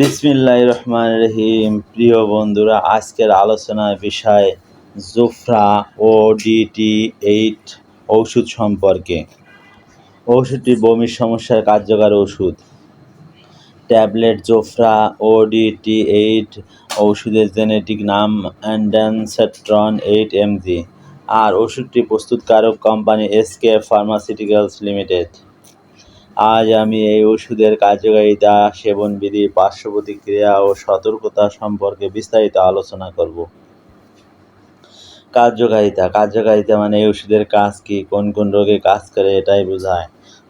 বিসমিল্লাহ রহমান রহিম। প্রিয় বন্ধুরা, আজকের আলোচনার বিষয় জোফরা ও ডিটি এইট ওষুধ সম্পর্কে। ওষুধটি বমির সমস্যার কার্যকর ওষুধ। Tablet Zofra O D T eight ওষুধের জেনেটিক নাম অ্যান্ডানসেট্রন এইট এমজি। আর ওষুধটি প্রস্তুতকারক কোম্পানি এসকে ফার্মাসিউটিক্যালস লিমিটেড। আজ আমি এই ওষুধের কার্যকারিতা, সেবনবিধি পার্শ্ব প্রতিক্রিয়া ও সতর্কতা সম্পর্কে বিস্তারিত আলোচনা করব। কার্যকারিতা। কার্যকারিতা মানে এই ওষুধের কাজ কি, কোন কোন রোগে কাজ করে এটাই বোঝায়।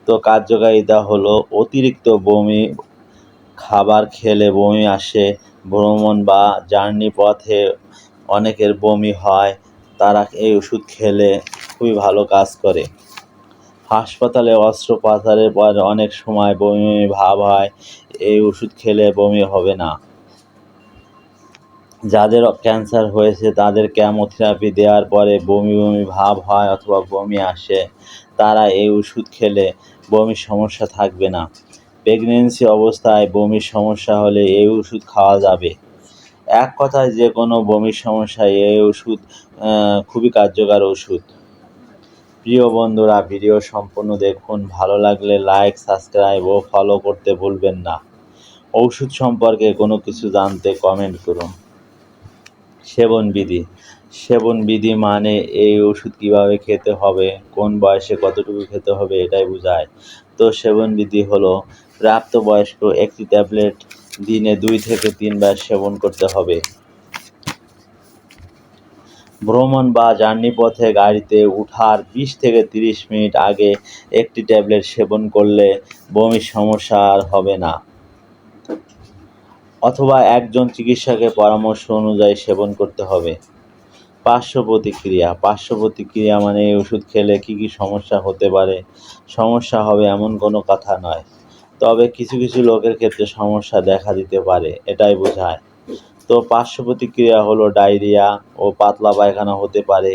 তো কার্যকারিতা হলো অতিরিক্ত বমি, খাবার খেলে বমি আসে, ভ্রমণ বা জার্নি পথে অনেকের বমি হয়, তারা এই ওষুধ খেলে খুবই ভালো কাজ করে। হাসপাতালে অস্ত্রোপচারের পর অনেক সময় বমি বমি ভাব হয়, এই ওষুধ খেলে বমি হবে না। যাদের ক্যান্সার হয়েছে, তাদের কেমোথেরাপি দেওয়ার পরে বমি বমি ভাব হয় অথবা বমি আসে, তারা এই ওষুধ খেলে বমির সমস্যা থাকবে না। প্রেগনেন্সি অবস্থায় বমির সমস্যা হলে এই ওষুধ খাওয়া যাবে। এক কথায় যে কোনো বমির সমস্যায় এই ওষুধ খুবই কার্যকর ওষুধ। প্রিয় বন্ধুরা, ভিডিও সম্পূর্ণ দেখুন। ভালো লাগলে লাইক সাবস্ক্রাইব ও ফলো করতে ভুলবেন না। ঔষধ সম্পর্কে কোনো কিছু জানতে কমেন্ট করুন। সেবন বিধি। সেবন বিধি মানে এই ওষুধ কীভাবে খেতে হবে, কোন বয়সে কতটুকু খেতে হবে এটাই বোঝায়। তো সেবন বিধি হলো, প্রাপ্তবয়স্ক একটি ট্যাবলেট দিনে দুই থেকে তিনবার সেবন করতে হবে। ভ্রমণ বা জার্নি পথে গাড়িতে উঠার বিশ থেকে তিরিশ মিনিট আগে একটি ট্যাবলেট সেবন করলে বমির সমস্যা আর হবে না। অথবা একজন চিকিৎসকের পরামর্শ অনুযায়ী সেবন করতে হবে। পার্শ্ব প্রতিক্রিয়া। পার্শ্ব প্রতিক্রিয়া মানে এই ওষুধ খেলে কী কী সমস্যা হতে পারে? সমস্যা হবে এমন কোনো কথা নয়। তবে কিছু কিছু লোকের ক্ষেত্রে সমস্যা দেখা দিতে পারে, এটাই বোঝায়। তো পার্শ্ব প্রতিক্রিয়া হলো ডায়রিয়া ও পাতলা পায়খানা হতে পারে,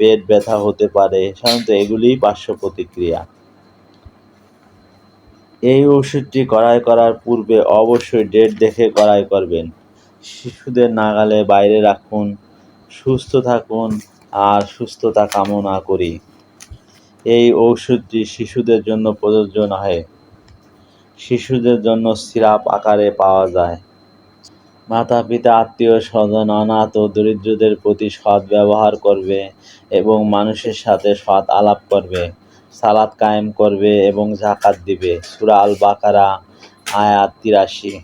পেট ব্যথা হতে পারে, সাধারণত এগুলিই পার্শ্ব প্রতিক্রিয়া এই ওষুধটি কড়াই করার পূর্বে অবশ্যই ডেট দেখে কড়াই করবেন। শিশুদের নাগালে বাইরে রাখুন, সুস্থ থাকুন আর সুস্থতা কামনা করি। এই ঔষধটি শিশুদের জন্য প্রযোজ্য নয় শিশুদের জন্য সিরাপ আকারে পাওয়া যায়। মাতা, পিতা, আত্মীয়, স্বজন, অনাথ ও দরিদ্রদের প্রতি সৎ ব্যবহার করবে এবং মানুষের সাথে সৎ আলাপ করবে সালাদ কায়েম করবে এবং জাকাত দিবে। সুরা আল বাকারা আয়াত তিরাশি।